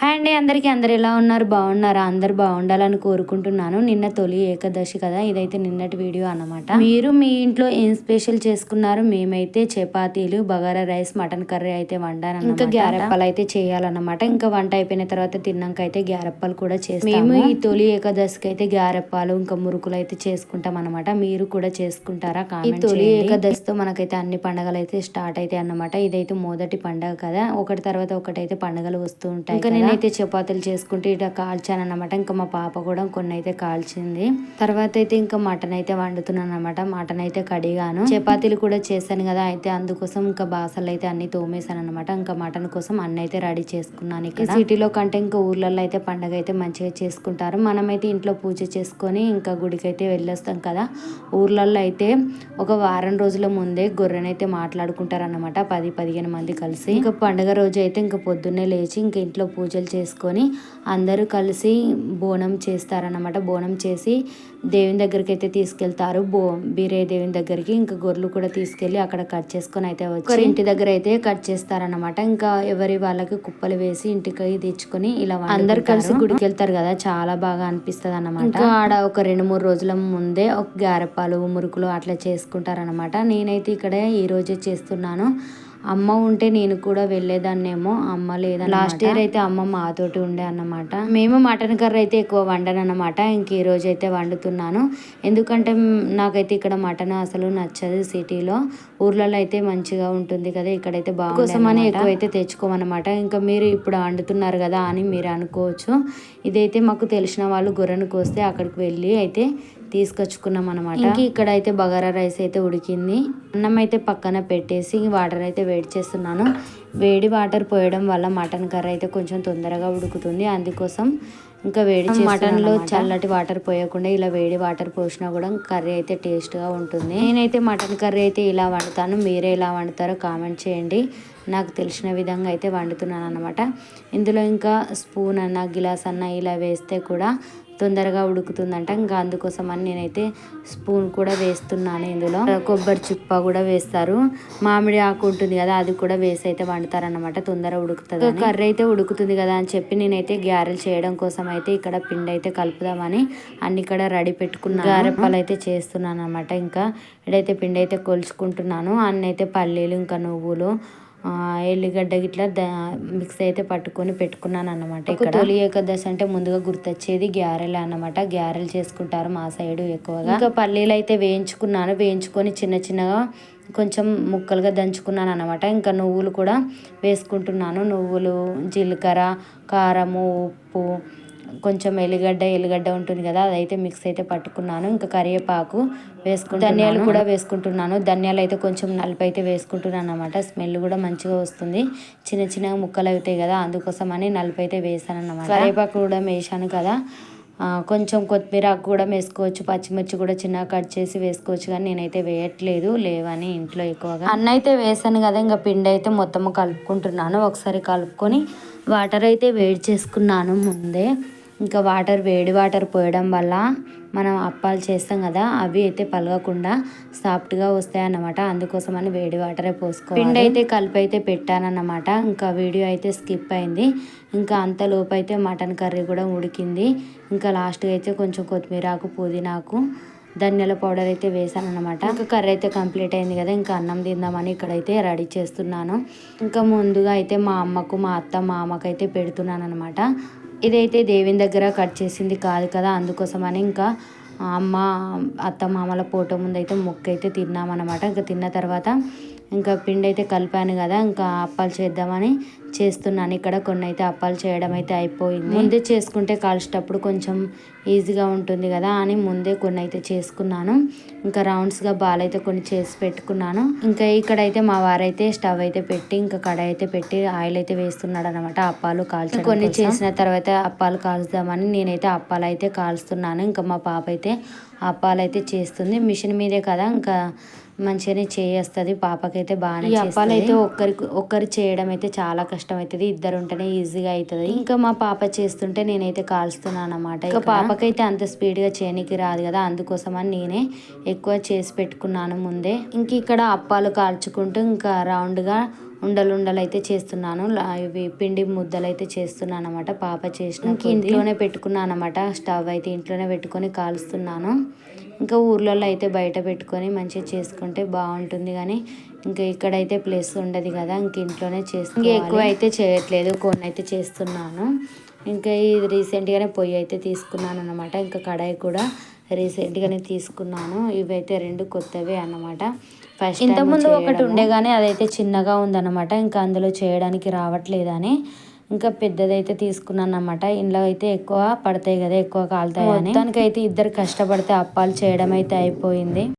Hi అండి అందరికీ అందరు ఎలా ఉన్నారు? బాగున్నారా? అందరు బాగుండాలని కోరుకుంటున్నాను. నిన్న తొలి ఏకాదశి కదా ఇదైతే నిన్నటి వీడియో అన్నమాట. మీరు మీ ఇంట్లో ఏం స్పెషల్ చేసుకున్నారు? మేమైతే చపాతీలు బగారా రైస్ మటన్ కర్రీ అయితే వండాను ఇంకా గ్యారెప్పలు అయితే చేయాలన్నమాట. ఇంకా వంట అయిపోయిన తర్వాత తిన్నాక అయితే గ్యారెప్పలు కూడా చేస్తాము. మేము ఈ తొలి ఏకాదశికి అయితే గ్యారెప్పాలు ఇంకా మురుకులు అయితే చేసుకుంటాం అనమాట మీరు కూడా చేసుకుంటారా? ఈ తొలి ఏకాదశితో మనకైతే అన్ని పండగలు అయితే స్టార్ట్ అయితే అన్నమాట. ఇదైతే మొదటి పండగ కదా ఒకటి తర్వాత ఒకటైతే పండగలు వస్తూ ఉంటాయి నేనైతే చపాతీలు చేసుకుంటే ఇట్లా కాల్చాను అనమాట ఇంకా మా పాప కూడా కొన్ని అయితే కాల్చింది. తర్వాత అయితే ఇంకా మటన్ అయితే వండుతున్నాను అనమాట మటన్ అయితే కడిగాను. చపాతీలు కూడా చేశాను కదా అయితే అందుకోసం ఇంకా బాసలు అయితే అన్ని తోమేశాను అనమాట ఇంకా మటన్ కోసం అన్ని అయితే రెడీ చేసుకున్నాను ఇక్కడ. సిటీలో కంటే ఇంకా ఊర్లలో అయితే పండగ అయితే మంచిగా చేసుకుంటారు. మనమైతే ఇంట్లో పూజ చేసుకొని ఇంకా గుడికి అయితే వెళ్ళొస్తాం కదా. ఊర్లలో అయితే ఒక వారం రోజుల ముందే గొర్రెనైతే మాట్లాడుకుంటారు అనమాట పది పదిహేను మంది కలిసి. ఇంకా పండగ రోజు అయితే ఇంకా పొద్దున్నే లేచి ఇంకా ఇంట్లో పూజలు చేసుకొని అందరూ కలిసి బోనం చేస్తారనమాట బోనం చేసి దేవుని దగ్గరికి అయితే తీసుకెళ్తారు. బో బీరే దేవుని దగ్గరికి ఇంకా గొర్రెలు కూడా తీసుకెళ్ళి అక్కడ కట్ చేసుకొని అయితే వచ్చి ఇంటి దగ్గర అయితే కట్ చేస్తారనమాట ఇంకా ఎవరి వాళ్ళకి కుప్పలు వేసి ఇంటికి తెచ్చుకొని ఇలా అందరు కలిసి గుడికి వెళ్తారు కదా చాలా బాగా అనిపిస్తుంది అన్నమాట ఇంకా ఆడ ఒక రెండు మూడు రోజుల ముందే ఒక గారెప్పాలు మురుకులు అట్లా చేసుకుంటారనమాట నేనైతే ఇక్కడ ఈ రోజే చేస్తున్నాను. అమ్మ ఉంటే నేను కూడా వెళ్ళేదాన్నేమో అమ్మ లేదా లాస్ట్ ఇయర్ అయితే అమ్మ మాతోటి ఉండే అన్నమాట. మేము మటన్ కర్రీ అయితే ఎక్కువ వండను అనమాట ఇంక ఈ రోజు అయితే వండుతున్నాను. ఎందుకంటే నాకైతే ఇక్కడ మటన్ అసలు నచ్చదు సిటీలో. ఊర్లలో అయితే మంచిగా ఉంటుంది కదా ఇక్కడైతే బాగా కోసమని ఎక్కువైతే తెచ్చుకోమన్నమాట. ఇంకా మీరు ఇప్పుడు వండుతున్నారు కదా అని మీరు అనుకోవచ్చు. ఇదైతే మాకు తెలిసిన వాళ్ళు గొర్రెను కోస్తే అక్కడికి వెళ్ళి అయితే తీసుకొచ్చుకున్నాం అనమాట ఇంక ఇక్కడ అయితే బగారా రైస్ అయితే ఉడికింది. అన్నం అయితే పక్కన పెట్టేసి వాటర్ అయితే వేడి చేస్తున్నాను. వేడి వాటర్ పోయడం వల్ల మటన్ కర్రీ అయితే కొంచెం తొందరగా ఉడుకుతుంది. అందుకోసం ఇంకా వేడి మటన్లో చల్లటి వాటర్ పోయకుండా ఇలా వేడి వాటర్ పోసినా కూడా కర్రీ అయితే టేస్ట్గా ఉంటుంది. నేనైతే మటన్ కర్రీ అయితే ఇలా వండుతాను. మీరే ఎలా వండుతారో కామెంట్ చేయండి. నాకు తెలిసిన విధంగా అయితే వండుతున్నాను అనమాట ఇందులో ఇంకా స్పూన్ అన్న గిలాస్ అన్న ఇలా వేస్తే కూడా తొందరగా ఉడుకుతుందంట. ఇంకా అందుకోసం అని నేనైతే స్పూన్ కూడా వేస్తున్నాను ఇందులో. కొబ్బరి చిప్ప కూడా వేస్తారు. మామిడి ఆకు ఉంటుంది కదా అది కూడా వేసి అయితే వండుతారనమాట తొందరగా ఉడుకుతుంది కర్రీ అయితే ఉడుకుతుంది కదా అని చెప్పి నేనైతే గ్యారెలు చేయడం కోసం అయితే ఇక్కడ పిండి అయితే కలుపుదామని అన్ని ఇక్కడ రెడీ పెట్టుకున్నాను. గారెప్పలు అయితే చేస్తున్నాను అనమాట ఇంకా ఇక్కడైతే పిండి అయితే కొలుచుకుంటున్నాను. అన్నైతే పల్లీలు ఇంకా నువ్వులు ఎల్లిగడ్డ గిట్లా మిక్స్ అయితే పట్టుకొని పెట్టుకున్నాను అనమాట ఇక్కడ. తొలి ఏకాదశి అంటే ముందుగా గుర్తొచ్చేది గ్యారెలు అనమాట గ్యారెలు చేసుకుంటారు మా సైడ్ ఎక్కువగా. ఇంకా పల్లీలు అయితే వేయించుకున్నాను. వేయించుకొని చిన్న చిన్నగా కొంచెం ముక్కలుగా దంచుకున్నాను అనమాట ఇంకా నువ్వులు కూడా వేసుకుంటున్నాను. నువ్వులు జీలకర్ర కారము ఉప్పు కొంచెం ఎల్లిగడ్డ ఎల్లిగడ్డ ఉంటుంది కదా అదైతే మిక్స్ అయితే పట్టుకున్నాను. ఇంకా కరివేపాకు వేసుకుంటు ధనియాలు కూడా వేసుకుంటున్నాను. ధనియాలు అయితే కొంచెం నలుపు అయితే వేసుకుంటున్నాను అనమాట స్మెల్ కూడా మంచిగా వస్తుంది. చిన్న చిన్నగా ముక్కలు అవుతాయి కదా అందుకోసం అని నలుపు అయితే వేసాను అనమాట కరివేపాకు కూడా వేసాను కదా. కొంచెం కొత్తిమీర కూడా వేసుకోవచ్చు. పచ్చిమిర్చి కూడా చిన్నగా కట్ చేసి వేసుకోవచ్చు కానీ నేనైతే వేయట్లేదు. లేవని ఇంట్లో ఎక్కువగా. అన్న అయితే వేసాను కదా ఇంకా పిండి అయితే మొత్తం కలుపుకుంటున్నాను. ఒకసారి కలుపుకొని వాటర్ అయితే వేడి చేసుకున్నాను ముందే. ఇంకా వాటర్ వేడి వాటర్ పోయడం వల్ల మనం అప్పాలు చేస్తాం కదా అవి అయితే పలగకుండా సాఫ్ట్గా వస్తాయి అన్నమాట అందుకోసమని వేడి వాటరే పోసుకో పిండి అయితే కలిపి అయితే పెట్టానన్నమాట. ఇంకా వీడియో అయితే స్కిప్ అయింది. ఇంకా అంత లోపు అయితే మటన్ కర్రీ కూడా ఉడికింది. ఇంకా లాస్ట్గా అయితే కొంచెం కొత్తిమీరాకు పుదీనాకు ధనియాల పౌడర్ అయితే వేసాను అనమాట ఇంకా కర్రీ అయితే కంప్లీట్ అయింది కదా ఇంకా అన్నం తిందామని ఇక్కడైతే రెడీ చేస్తున్నాను. ఇంకా ముందుగా అయితే మా అమ్మకు మా అత్త మా అమ్మకైతే పెడుతున్నాను అనమాట ఇదైతే దేవుని దగ్గర కట్ చేసింది కాదు కదా అందుకోసమని ఇంకా అమ్మ అత్త మామల ఫోటో ముందు అయితే మొక్క అయితే తిన్నామన్నమాట. ఇంకా తిన్న తర్వాత ఇంకా పిండి అయితే కలిపాను కదా ఇంకా అప్పాలు చేద్దామని చేస్తున్నాను. ఇక్కడ కొన్ని అయితే అప్పాలు చేయడం అయితే అయిపోయింది. ముందే చేసుకుంటే కాల్చేటప్పుడు కొంచెం ఈజీగా ఉంటుంది కదా అని ముందే కొన్ని అయితే చేసుకున్నాను. ఇంకా రౌండ్స్గా బాల్ అయితే కొన్ని చేసి పెట్టుకున్నాను. ఇంకా ఇక్కడైతే మా వారైతే స్టవ్ అయితే పెట్టి ఇంకా కడాయి అయితే పెట్టి ఆయిల్ అయితే వేస్తున్నాడు అనమాట అప్పాలు కాల్చి కొన్ని చేసిన తర్వాత అప్పాలు కాల్చుదామని నేనైతే అప్పాలు అయితే కాల్స్తున్నాను ఇంకా మా పాప అయితే అప్పాలు అయితే చేస్తుంది. మిషన్ మీదే కదా ఇంకా మంచిగానే చేస్తుంది పాపకైతే బాగానే అప్పాలు అయితే ఒక్కరికి ఒక్కరు చేయడం అయితే చాలా కష్టం అవుతుంది ఇద్దరు ఉంటేనే ఈజీగా అవుతుంది ఇంకా మా పాప చేస్తుంటే నేనైతే కాల్స్తున్నాను అనమాట ఇంకా పాపకైతే అంత స్పీడ్గా చేయనికి రాదు కదా అందుకోసమని నేనే ఎక్కువ చేసి పెట్టుకున్నాను ముందే. ఇంక ఇక్కడ అప్పాలు కాల్చుకుంటూ ఇంకా రౌండ్గా ఉండలు ఉండలు అయితే చేస్తున్నాను ఇవి పిండి ముద్దలు అయితే చేస్తున్నాను అనమాట పాప చేసిన ఇంట్లోనే పెట్టుకున్నాను అనమాట స్టవ్ అయితే ఇంట్లోనే పెట్టుకొని కాలుస్తున్నాను. ఇంకా ఊర్లలో అయితే బయట పెట్టుకొని మంచిగా చేసుకుంటే బాగుంటుంది కానీ ఇంకా ఇక్కడైతే ప్లేస్ ఉండదు కదా ఇంక ఇంట్లోనే చేస్తాను ఎక్కువ అయితే చేయట్లేదు కొన్ని అయితే చేస్తున్నాను. ఇంకా ఇది రీసెంట్గానే పొయ్యి అయితే తీసుకున్నాను అనమాట ఇంకా కడాయి కూడా రీసెంట్గానే తీసుకున్నాను. ఇవైతే రెండు కొత్తవే అన్నమాట. ఫస్ట్ ఇంతకుముందు ఒకటి ఉండే కానీ అదైతే చిన్నగా ఉందన్నమాట. ఇంకా అందులో చేయడానికి రావట్లేదని. ఇంకా పెద్దదైతే తీసుకున్నాను అనమాట ఇంట్లో అయితే ఎక్కువ పడతాయి కదా ఎక్కువ కాలుతాయి అని. దానికైతే ఇద్దరు కష్టపడితే అప్పాలు చేయడం అయితే అయిపోయింది.